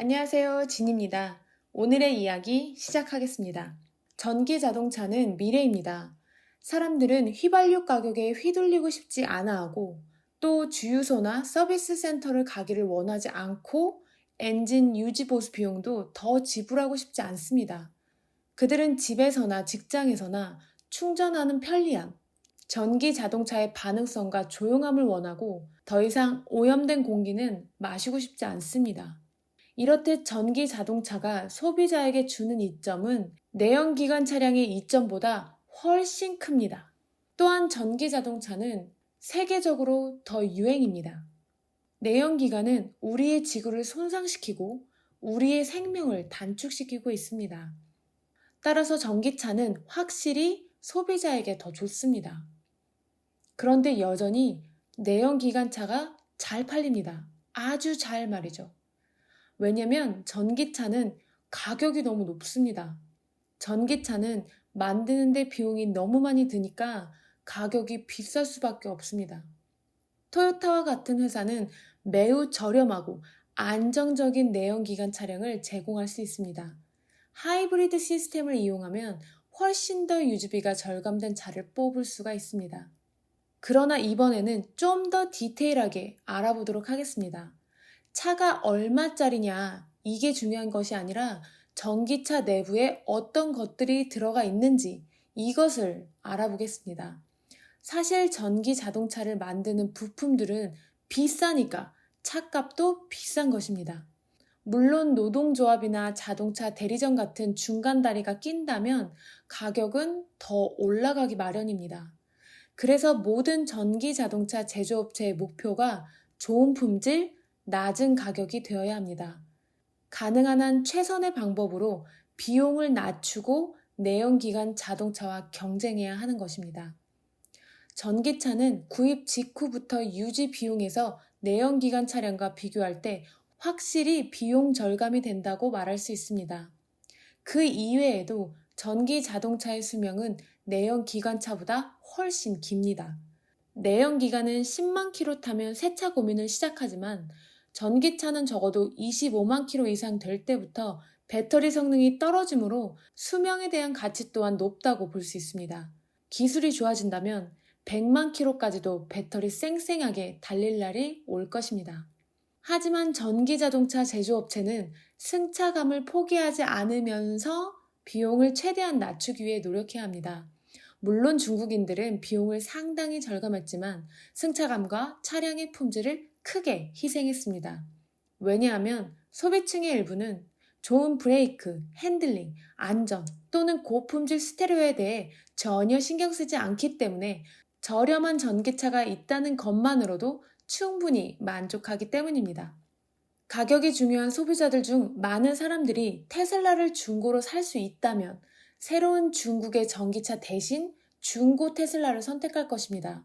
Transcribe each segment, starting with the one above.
안녕하세요. 진입니다. 오늘의 이야기 시작하겠습니다. 전기 자동차는 미래입니다. 사람들은 휘발유 가격에 휘둘리고 싶지 않아 하고 또 주유소나 서비스 센터를 가기를 원하지 않고 엔진 유지 보수 비용도 더 지불하고 싶지 않습니다. 그들은 집에서나 직장에서나 충전하는 편리함, 전기 자동차의 반응성과 조용함을 원하고 더 이상 오염된 공기는 마시고 싶지 않습니다. 이렇듯 전기 자동차가 소비자에게 주는 이점은 내연기관 차량의 이점보다 훨씬 큽니다. 또한 전기 자동차는 세계적으로 더 유행입니다. 내연기관은 우리의 지구를 손상시키고 우리의 생명을 단축시키고 있습니다. 따라서 전기차는 확실히 소비자에게 더 좋습니다. 그런데 여전히 내연기관차가 잘 팔립니다. 아주 잘 말이죠. 왜냐면 전기차는 가격이 너무 높습니다. 전기차는 만드는데 비용이 너무 많이 드니까 가격이 비쌀 수밖에 없습니다. 토요타와 같은 회사는 매우 저렴하고 안정적인 내연기관 차량을 제공할 수 있습니다. 하이브리드 시스템을 이용하면 훨씬 더 유지비가 절감된 차를 뽑을 수가 있습니다. 그러나 이번에는 좀 더 디테일하게 알아보도록 하겠습니다. 차가 얼마짜리냐, 이게 중요한 것이 아니라 전기차 내부에 어떤 것들이 들어가 있는지 이것을 알아보겠습니다. 사실 전기 자동차를 만드는 부품들은 비싸니까 차값도 비싼 것입니다. 물론 노동조합이나 자동차 대리점 같은 중간다리가 낀다면 가격은 더 올라가기 마련입니다. 그래서 모든 전기 자동차 제조업체의 목표가 좋은 품질, 낮은 가격이 되어야 합니다. 가능한 한 최선의 방법으로 비용을 낮추고 내연기관 자동차와 경쟁해야 하는 것입니다. 전기차는 구입 직후부터 유지 비용에서 내연기관 차량과 비교할 때 확실히 비용 절감이 된다고 말할 수 있습니다. 그 이외에도 전기 자동차의 수명은 내연기관차보다 훨씬 깁니다. 내연기관은 10만 킬로 타면 세차 고민을 시작하지만 전기차는 적어도 25만 킬로 이상 될 때부터 배터리 성능이 떨어지므로 수명에 대한 가치 또한 높다고 볼 수 있습니다. 기술이 좋아진다면 100만 킬로까지도 배터리 쌩쌩하게 달릴 날이 올 것입니다. 하지만 전기 자동차 제조업체는 승차감을 포기하지 않으면서 비용을 최대한 낮추기 위해 노력해야 합니다. 물론 중국인들은 비용을 상당히 절감했지만 승차감과 차량의 품질을 크게 희생했습니다. 왜냐하면 소비층의 일부는 좋은 브레이크, 핸들링, 안전 또는 고품질 스테레오에 대해 전혀 신경 쓰지 않기 때문에 저렴한 전기차가 있다는 것만으로도 충분히 만족하기 때문입니다. 가격이 중요한 소비자들 중 많은 사람들이 테슬라를 중고로 살 수 있다면 새로운 중국의 전기차 대신 중고 테슬라를 선택할 것입니다.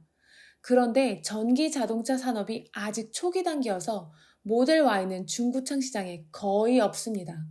그런데 전기 자동차 산업이 아직 초기 단계여서 모델 Y는 중고차 시장에 거의 없습니다.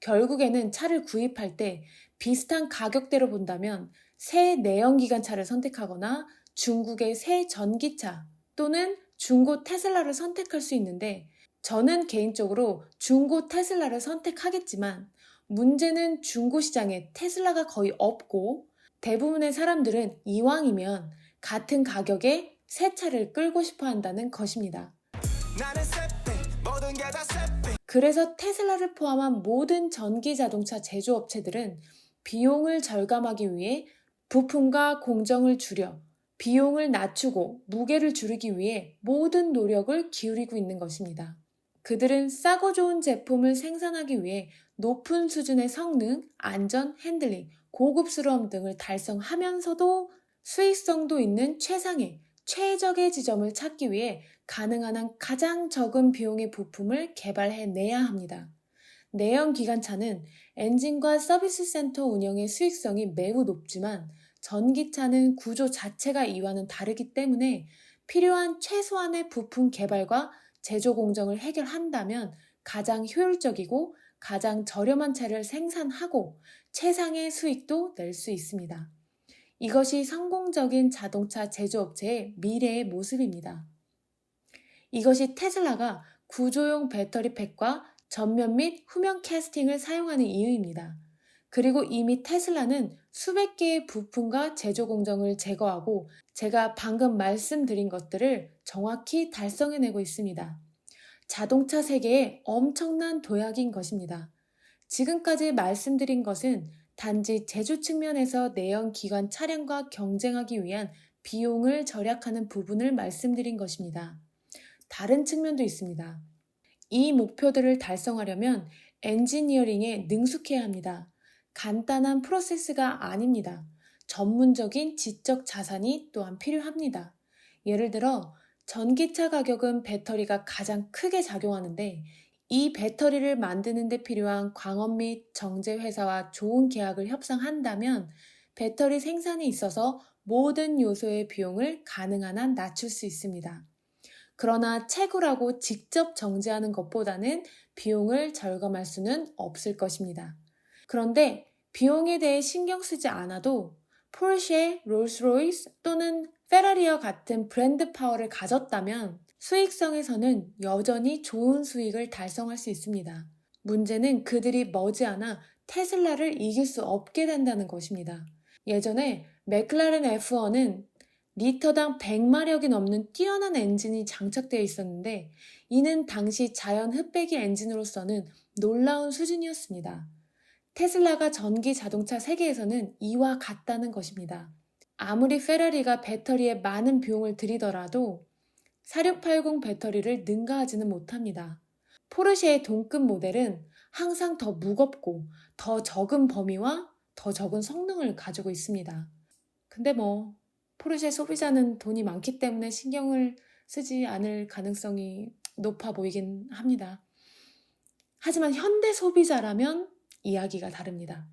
결국에는 차를 구입할 때 비슷한 가격대로 본다면 새 내연기관차를 선택하거나 중국의 새 전기차 또는 중고 테슬라를 선택할 수 있는데 저는 개인적으로 중고 테슬라를 선택하겠지만 문제는 중고 시장에 테슬라가 거의 없고 대부분의 사람들은 이왕이면 같은 가격에 새 차를 끌고 싶어 한다는 것입니다. 그래서 테슬라를 포함한 모든 전기 자동차 제조업체들은 비용을 절감하기 위해 부품과 공정을 줄여 비용을 낮추고 무게를 줄이기 위해 모든 노력을 기울이고 있는 것입니다. 그들은 싸고 좋은 제품을 생산하기 위해 높은 수준의 성능, 안전, 핸들링, 고급스러움 등을 달성하면서도 수익성도 있는 최상의 최적의 지점을 찾기 위해 가능한 한 가장 적은 비용의 부품을 개발해 내야 합니다. 내연 기관차는 엔진과 서비스 센터 운영의 수익성이 매우 높지만 전기차는 구조 자체가 이와는 다르기 때문에 필요한 최소한의 부품 개발과 제조 공정을 해결한다면 가장 효율적이고 가장 저렴한 차를 생산하고 최상의 수익도 낼 수 있습니다. 이것이 성공적인 자동차 제조업체의 미래의 모습입니다. 이것이 테슬라가 구조용 배터리 팩과 전면 및 후면 캐스팅을 사용하는 이유입니다. 그리고 이미 테슬라는 수백 개의 부품과 제조 공정을 제거하고 제가 방금 말씀드린 것들을 정확히 달성해내고 있습니다. 자동차 세계의 엄청난 도약인 것입니다. 지금까지 말씀드린 것은 단지 제조 측면에서 내연 기관 차량과 경쟁하기 위한 비용을 절약하는 부분을 말씀드린 것입니다. 다른 측면도 있습니다. 이 목표들을 달성하려면 엔지니어링에 능숙해야 합니다. 간단한 프로세스가 아닙니다. 전문적인 지적 자산이 또한 필요합니다. 예를 들어, 전기차 가격은 배터리가 가장 크게 작용하는데, 이 배터리를 만드는 데 필요한 광업 및 정제 회사와 좋은 계약을 협상한다면, 배터리 생산에 있어서 모든 요소의 비용을 가능한 한 낮출 수 있습니다. 그러나 채굴하고 직접 정제하는 것보다는 비용을 절감할 수는 없을 것입니다. 그런데 비용에 대해 신경 쓰지 않아도 포르쉐, 롤스로이스 또는 페라리와 같은 브랜드 파워를 가졌다면 수익성에서는 여전히 좋은 수익을 달성할 수 있습니다. 문제는 그들이 머지않아 테슬라를 이길 수 없게 된다는 것입니다. 예전에 맥클라렌 F1은 리터당 100마력이 넘는 뛰어난 엔진이 장착되어 있었는데 이는 당시 자연 흡배기 엔진으로서는 놀라운 수준이었습니다. 테슬라가 전기 자동차 세계에서는 이와 같다는 것입니다. 아무리 페라리가 배터리에 많은 비용을 들이더라도 4680 배터리를 능가하지는 못합니다. 포르쉐의 동급 모델은 항상 더 무겁고 더 적은 범위와 더 적은 성능을 가지고 있습니다. 근데 뭐 포르쉐 소비자는 돈이 많기 때문에 신경을 쓰지 않을 가능성이 높아 보이긴 합니다. 하지만 현대 소비자라면 이야기가 다릅니다.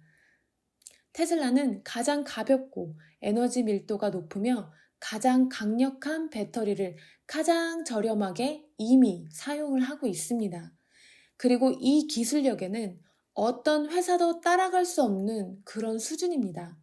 테슬라는 가장 가볍고 에너지 밀도가 높으며 가장 강력한 배터리를 가장 저렴하게 이미 사용을 하고 있습니다. 그리고 이 기술력에는 어떤 회사도 따라갈 수 없는 그런 수준입니다.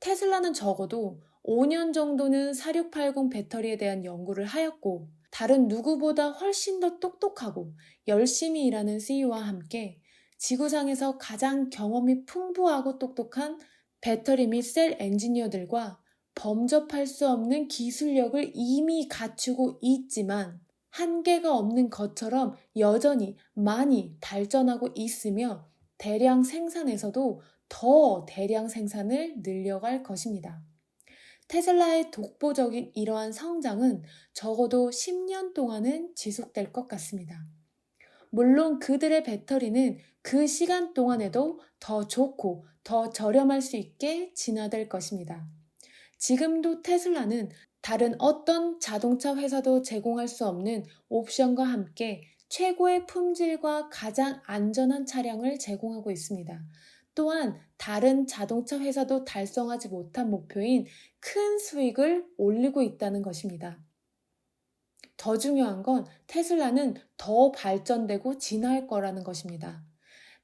테슬라는 적어도 5년 정도는 4680 배터리에 대한 연구를 하였고, 다른 누구보다 훨씬 더 똑똑하고 열심히 일하는 CEO와 함께 지구상에서 가장 경험이 풍부하고 똑똑한 배터리 및 셀 엔지니어들과 범접할 수 없는 기술력을 이미 갖추고 있지만 한계가 없는 것처럼 여전히 많이 발전하고 있으며 대량 생산에서도 더 대량 생산을 늘려갈 것입니다. 테슬라의 독보적인 이러한 성장은 적어도 10년 동안은 지속될 것 같습니다. 물론 그들의 배터리는 그 시간 동안에도 더 좋고 더 저렴할 수 있게 진화될 것입니다. 지금도 테슬라는 다른 어떤 자동차 회사도 제공할 수 없는 옵션과 함께 최고의 품질과 가장 안전한 차량을 제공하고 있습니다. 또한 다른 자동차 회사도 달성하지 못한 목표인 큰 수익을 올리고 있다는 것입니다. 더 중요한 건 테슬라는 더 발전되고 진화할 거라는 것입니다.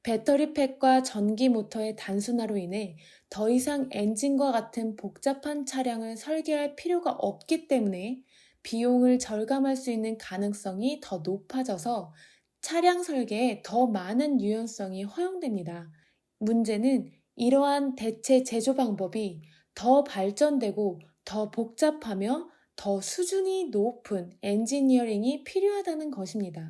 배터리 팩과 전기 모터의 단순화로 인해 더 이상 엔진과 같은 복잡한 차량을 설계할 필요가 없기 때문에 비용을 절감할 수 있는 가능성이 더 높아져서 차량 설계에 더 많은 유연성이 허용됩니다. 문제는 이러한 대체 제조 방법이 더 발전되고 더 복잡하며 더 수준이 높은 엔지니어링이 필요하다는 것입니다.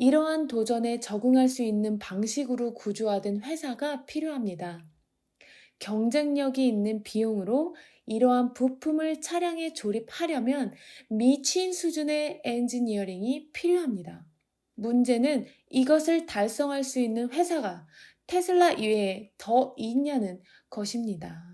이러한 도전에 적응할 수 있는 방식으로 구조화된 회사가 필요합니다. 경쟁력이 있는 비용으로 이러한 부품을 차량에 조립하려면 미친 수준의 엔지니어링이 필요합니다. 문제는 이것을 달성할 수 있는 회사가 테슬라 이외에 더 있냐는 것입니다.